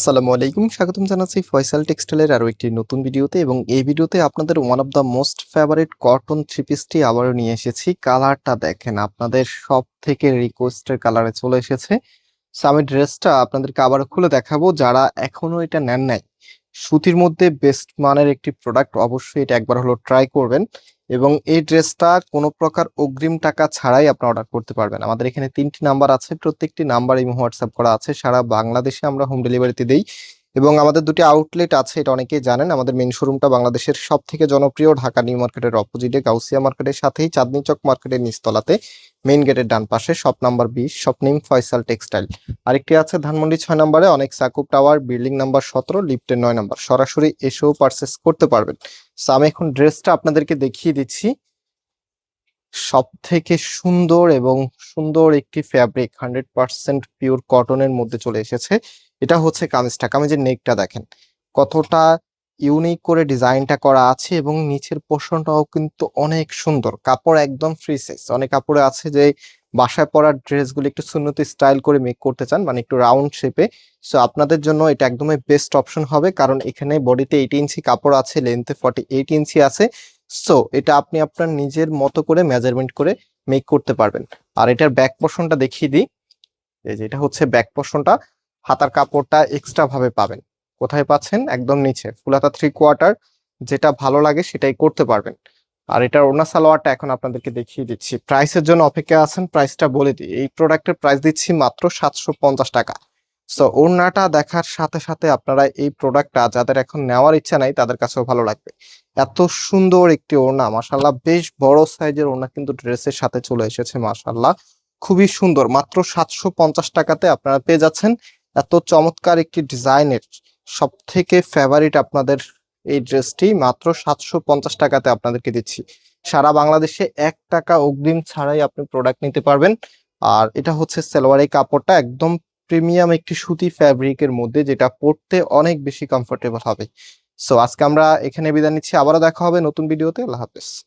আসসালামু আলাইকুম, স্বাগতম জানাচ্ছি ফয়সাল টেক্সটাইলের আরও একটি নতুন ভিডিওতে এবং এই ভিডিওতে আপনাদের one of the most favourite cotton three পিসটি আবারও নিয়ে এসেছি। কালারটা দেখেন, আপনাদের সব থেকে রিকোয়েস্টের কালারে চলে এসেছে। সো আমি ড্রেসটা আপনাদেরকে আবার খুলে দেখাবো। যারা এখনও এটা নেন নাই, সুতির মধ্যে বেস্ট মানের একটি প্রোডাক্ট অবশ্যই এটা একবার হলো ট্রাই করবেন। এবং এই ড্রেসটা কোনো প্রকার অগ্রিম টাকা ছাড়াই আপনি অর্ডার করতে পারবেন। আমাদের এখানে তিনটি নাম্বার আছে, প্রত্যেকটি নাম্বার এই হোয়াটসঅ্যাপ করা আছে। সারা বাংলাদেশে আমরা হোম ডেলিভারিতে দেই। এবং আমাদের দুটি আউটলেট আছে এটা অনেকেই জানেন। আমাদের মেন শোরুমটা বাংলাদেশের সব থেকে জনপ্রিয় ঢাকা নিউ মার্কেটের অপোজিটে গাউসিয়া মার্কেটের সাথেই চাঁদনি চক মার্কেটের নিচতলাতে মেইন গেটের ডান পাশে শপ নাম্বার বিশ শপ নেম ফয়সাল টেক্সটাইল আরেকটি আছে ধানমন্ডি ছয় নম্বরে অনেক সাকুব টাওয়ার বিল্ডিং নাম্বার সতেরো লিফটের নয় নাম্বার। সরাসরি এসেও পারচেস করতে পারবেন। So, আমি এখন ড্রেসটা আপনাদেরকে দেখিয়ে দিচ্ছি। সব থেকে সুন্দর এবং সুন্দর একটি ফ্যাব্রিক হান্ড্রেড পার্সেন্ট পিওর কটনের মধ্যে চলে এসেছে। এটা হচ্ছে কামিজটা। কামিজের নেকটা দেখেন, কতটা ইউনিক করে ডিজাইনটা করা আছে এবং নিচের পোর্শনটাও কিন্তু অনেক সুন্দর। কাপড় একদম ফ্রি সাইজ অনেক কাপড়ে আছে যে বাসায় পরার ড্রেসগুলো একটু সুন্নতি স্টাইল করে মেক করতে চান মানে একটু রাউন্ড শেপে সো আপনাদের জন্য এটা একদমই বেস্ট অপশন হবে, কারণ এখানে বডিতে এইট ইঞ্চি কাপড় আছে লেন্থে ফর্টি এইট ইঞ্চি আছে। সো এটা আপনি আপনার নিজের মতো করে মেজারমেন্ট করে মেক করতে পারবেন। আর এটার ব্যাক পোর্শনটা দেখিয়ে দিই। এই যে এটা হচ্ছে ব্যাক পোর্শনটা হাতার কাপড়টা এক্সট্রা ভাবে পাবেন। কোথায় পাচ্ছেন? একদম নিচে। ফুলাতা থ্রি কোয়ার্টার যেটা ভালো লাগে সেটাই করতে পারবেন। আর এটার ওনা সালোয়ারটা এখন আপনাদেরকে দেখিয়ে দিচ্ছি। প্রাইসের জন্য অপেক্ষা আছেন। প্রাইসটা বলে দিই। এই প্রোডাক্টের প্রাইস দিচ্ছি মাত্র সাতশো পঞ্চাশ টাকা। সো ওড়নাটা দেখার সাথে সাথে আপনারা এই প্রোডাক্টটা যাদের এখন নেওয়ার ইচ্ছা নাই, তাদের কাছেও ভালো লাগবে। এত সুন্দর একটি ওড়না মাসাল্লাহ বেশ বড় সাইজের ওড়না কিন্তু ড্রেসের সাথে চলে এসেছে মাসাল্লাহ খুবই সুন্দর, মাত্র সাতশো পঞ্চাশ টাকাতে আপনারা পেয়ে যাচ্ছেন। এত চমৎকার একটি ডিজাইনের সব থেকে ফেভারিট আপনাদের এই ড্রেসটি মাত্র সাতশো পঞ্চাশ টাকাতে আপনাদেরকে দিচ্ছি। সারা বাংলাদেশে এক টাকা অগ্রিম ছাড়াই আপনি প্রোডাক্ট নিতে পারবেন। আর এটা হচ্ছে সালোয়ার কাপড়টা, একদম প্রিমিয়াম একটি সুতি ফ্যাব্রিকের মধ্যে যেটা পড়তে অনেক বেশি কমফোর্টেবল হবে। সো আজকে আমরা এখানে বিদায় নিচ্ছি। আবারও দেখা হবে নতুন ভিডিওতে আল্লাহ হাফেজ।